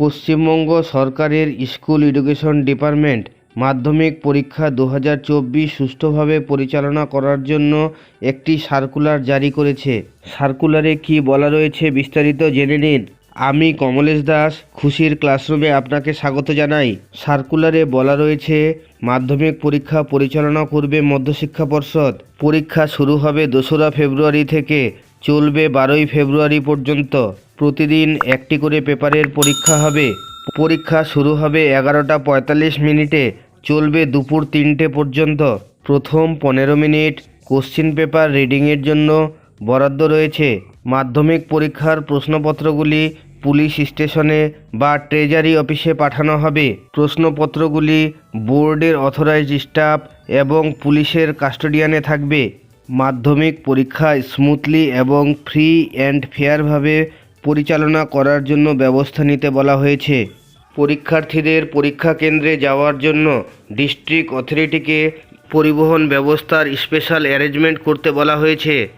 পশ্চিমবঙ্গ সরকারের school education department মাধ্যমিক পরীক্ষা দু হাজার চব্বিশ সুষ্ঠুভাবে পরিচালনা করার জন্য একটি সার্কুলার জারি করেছে। সার্কুলারে কি বলা রয়েছে বিস্তারিত জেনে নিন। আমি কমলেশ দাস, খুশির ক্লাসরুমে আপনাকে স্বাগত জানাই। সার্কুলারে বলা রয়েছে, মাধ্যমিক পরীক্ষা পরিচালনা করবে মধ্যশিক্ষা পর্ষদ। পরীক্ষা শুরু হবে দোসরা ফেব্রুয়ারি থেকে, চলবে বারোই ফেব্রুয়ারি পর্যন্ত। প্রতিদিন একটি করে পেপারের পরীক্ষা হবে। পরীক্ষা শুরু হবে এগারোটা পঁয়তাল্লিশ মিনিটে। চলবে দুপুর তিনটে পর্যন্ত। প্রথম পনেরো মিনিট কোশ্চিন পেপার রিডিংয়ের জন্য বরাদ্দ রয়েছে। মাধ্যমিক পরীক্ষার প্রশ্নপত্রগুলি পুলিশ স্টেশনে বা ট্রেজারি অফিসে পাঠানো হবে। প্রশ্নপত্রগুলি বোর্ডের অথরাইজড স্টাফ এবং পুলিশের কাস্টোডিয়ানে থাকবে। মাধ্যমিক পরীক্ষা স্মুথলি এবং ফ্রি অ্যান্ড ফেয়ারভাবে পরিচালনা করার জন্য ব্যবস্থা নিতে বলা হয়েছে। পরীক্ষার্থীদের পরীক্ষা কেন্দ্রে যাওয়ার জন্য ডিস্ট্রিক্ট অথরিটিকে পরিবহন ব্যবস্থার স্পেশাল অ্যারেঞ্জমেন্ট করতে বলা হয়েছে।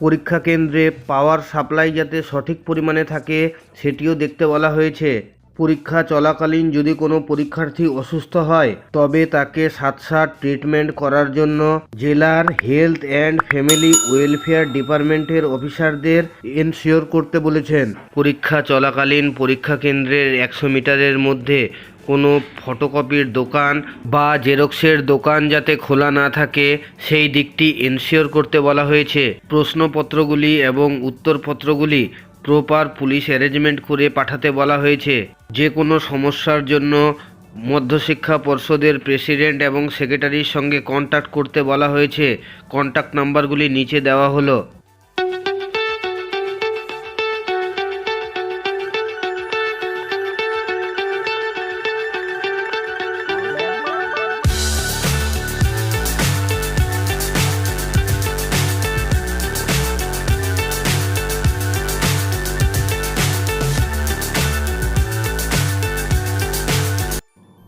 পরীক্ষা কেন্দ্রে পাওয়ার সাপ্লাই যাতে সঠিক পরিমাণে থাকে, সেটিও দেখতে বলা হয়েছে। পরীক্ষা চলাকালীন যদি কোনো পরীক্ষার্থী অসুস্থ হয়, তবে তাকে সাতসাট ট্রিটমেন্ট করার জন্য জেলার হেলথ অ্যান্ড ফ্যামিলি ওয়েলফেয়ার ডিপার্টমেন্টের অফিসারদের এনশিওর করতে বলেছেন। পরীক্ষা চলাকালীন পরীক্ষা কেন্দ্রের একশো মিটারের মধ্যে কোনো ফটোকপির দোকান বা জেরক্সের দোকান যাতে খোলা না থাকে, সেই দিকটি এনশিওর করতে বলা হয়েছে। প্রশ্নপত্রগুলি এবং উত্তরপত্রগুলি প্রপার পুলিশ অ্যারেঞ্জমেন্ট করে পাঠাতে বলা হয়েছে। যে কোনো সমস্যার জন্য মধ্যশিক্ষা পর্ষদের প্রেসিডেন্ট এবং সেক্রেটারির সঙ্গে কন্ট্যাক্ট করতে বলা হয়েছে। কন্ট্যাক্ট নাম্বারগুলি নিচে দেওয়া হলো।